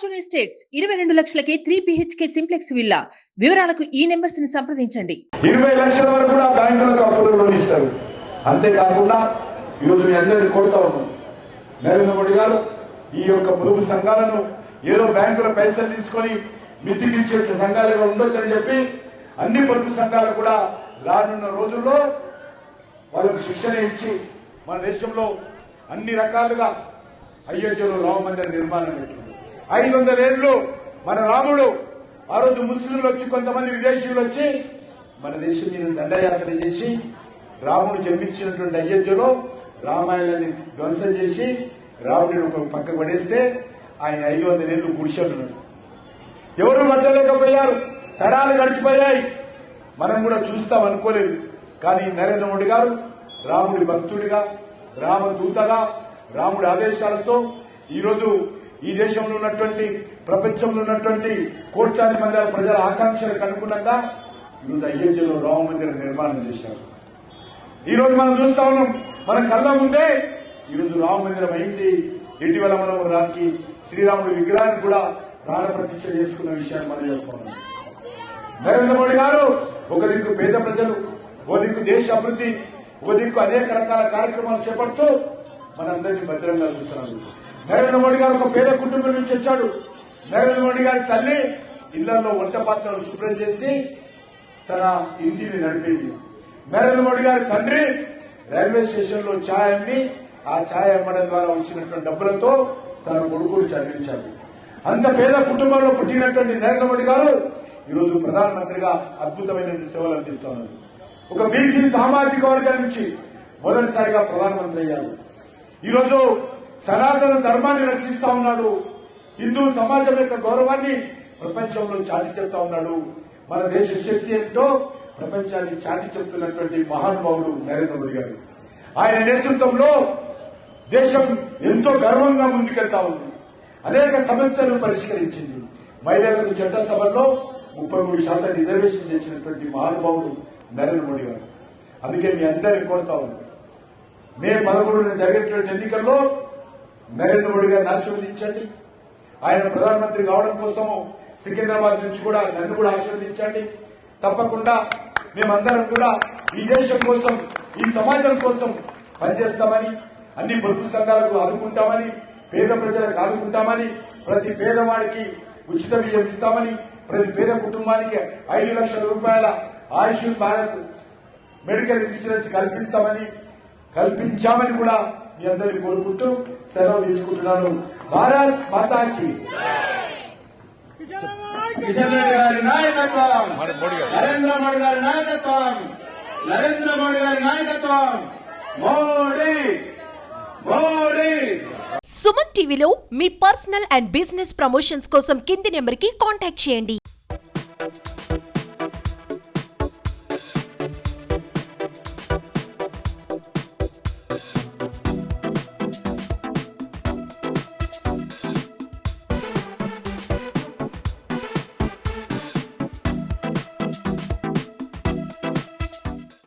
Fortune estates ఇరవై రెండు లక్షలకే త్రీ బిహెచ్కే సింప్లెక్స్ విల్లా వివరాలకు ఈ నెంబర్స్ని సంప్రదించండి. ఇరవై లక్షల వరకు కూడా బ్యాంకులకు అప్పులు లోన్ ఇస్తారు. అంతేకాకుండా ఈరోజు మీ అందరిని కోరుతా ఉన్నాం. నరేంద్ర మోడీ గారు ఈ యొక్క పొదుపు సంఘాలను ఏదో బ్యాంకుల పైసలు తీసుకొని మితికించే సంఘాలుగా ఉండొద్దని చెప్పి అన్ని పొదుపు సంఘాలు కూడా రానున్న రోజుల్లో వాళ్ళకు శిక్షణ ఇచ్చి మన దేశంలో అన్ని రకాలుగా అయోధ్యలో రామ మందిర నిర్మాణం పెట్టింది ఐదు వందల ఏళ్ళు మన రాముడు ఆ రోజు ముస్లింలు వచ్చి కొంతమంది విదేశీయులు వచ్చి మన దేశం మీద దండయాత్ర చేసి రాముడు జన్మించినటువంటి అయోధ్యలో రామాయణాన్ని ధ్వంసం చేసి రాముడిని ఒక పక్క పడేస్తే ఆయన ఐదు వందల ఏళ్ళు గుడిసెలున్నాడు ఎవరు పట్టలేకపోయారు. తరాలు గడిచిపోయాయి. మనం కూడా చూస్తాం అనుకోలేదు. కానీ నరేంద్ర మోడీ గారు రాముడి భక్తుడిగా రామదూతగా రాముడి ఆదేశాలతో ఈరోజు ఈ దేశంలో ఉన్నటువంటి ప్రపంచంలో ఉన్నటువంటి కోట్లాది మంది ప్రజల ఆకాంక్షలకు అనుగుణంగా ఈరోజు అయోధ్యలో రామ మందిరం నిర్మాణం చేశారు. ఈరోజు మనం చూస్తా ఉన్నాం మన కళ్ళ ముందే ఈరోజు రామ మందిరం అయింది. ఇటీవల మనం దానికి శ్రీరాముడి విగ్రహాన్ని కూడా ప్రాణ ప్రతిష్ఠ చేసుకున్న విషయాన్ని మనం చేస్తా ఉన్నాం. నరేంద్ర మోడీ గారు ఒక దిక్కు పేద ప్రజలు ఓ దిక్కు దేశ అభివృద్ధి ఒక దిక్కు అనేక రకాల కార్యక్రమాలు చేపడుతూ మనందరినీ భద్రంగా చూస్తున్నారు. నరేంద్ర మోడీ గారు ఒక పేద కుటుంబం నుంచి వచ్చాడు. నరేంద్ర మోడీ గారి తల్లి ఇళ్ళలో వంట పాత్రలు శుభ్రం చేసి తన ఇంటిని నడిపేది. నరేంద్ర మోడీ గారి తండ్రి రైల్వే స్టేషన్లో ఛాయ్ అమ్మి ఆ ఛాయ్ అమ్మడం ద్వారా వచ్చినటువంటి డబ్బులతో తన కొడుకును చదివించాడు. అంత పేద కుటుంబంలో పుట్టినటువంటి నరేంద్ర మోడీ గారు ఈరోజు ప్రధానమంత్రిగా అద్భుతమైన సేవలు అందిస్తున్నారు ఒక బీసీ సామాజిక వర్గం నుంచి మొదటిసారిగా ప్రధానమంత్రి అయ్యారు. ఈరోజు సనాతన ధర్మాన్ని రక్షిస్తా ఉన్నాడు. హిందూ సమాజం యొక్క గౌరవాన్ని ప్రపంచంలో చాటి చెప్తా ఉన్నాడు. మన దేశ శక్తి ఏంటో ప్రపంచాన్ని చాటి చెప్తున్నటువంటి మహానుభావుడు నరేంద్ర మోడీ గారు. ఆయన నేతృత్వంలో దేశం ఎంతో గర్వంగా ముందుకెళ్తా ఉంది. అనేక సమస్యలు పరిష్కరించింది. మహిళలకు చట్టసభల్లో ముప్పై మూడు శాతం రిజర్వేషన్ చేసినటువంటి మహానుభావుడు నరేంద్ర మోడీ గారు. అందుకే మీ అందరిని కోరుతా ఉన్నాను మే పదమూడున జరిగేటువంటి ఎన్నికల్లో నరేంద్ర మోడీ గారిని ఆశీర్వదించండి. ఆయన ప్రధానమంత్రి కావడం కోసం సికింద్రాబాద్ నుంచి కూడా నన్ను కూడా ఆశీర్వదించండి. తప్పకుండా మేమందరం కూడా ఈ దేశం కోసం ఈ సమాజం కోసం పనిచేస్తామని అన్ని పొరుగు సంఘాలకు ఆదుకుంటామని పేద ప్రజలకు ఆదుకుంటామని ప్రతి పేదవాడికి ఉచిత బియ్యం ఇస్తామని ప్రతి పేద కుటుంబానికి ఐదు లక్షల రూపాయల ఆయుష్ భారత్ మెడికల్ ఇన్సూరెన్స్ కల్పిస్తామని కల్పించామని కూడా మీ అందరిని కోరుకుంటూ సెలవు తీసుకుంటున్నాను. భారత్ మాతాకి. కిషన్ రెడ్డి గారి నాయకత్వం. నరేంద్ర మోడీ గారి నాయకత్వం. నరేంద్ర మోడీ గారి నాయకత్వం. మోడీ. మోడీ. సుమన్ టీవీలో మీ పర్సనల్ అండ్ బిజినెస్ ప్రమోషన్స్ కోసం కింది నెంబర్కి కాంటాక్ట్ చేయండి.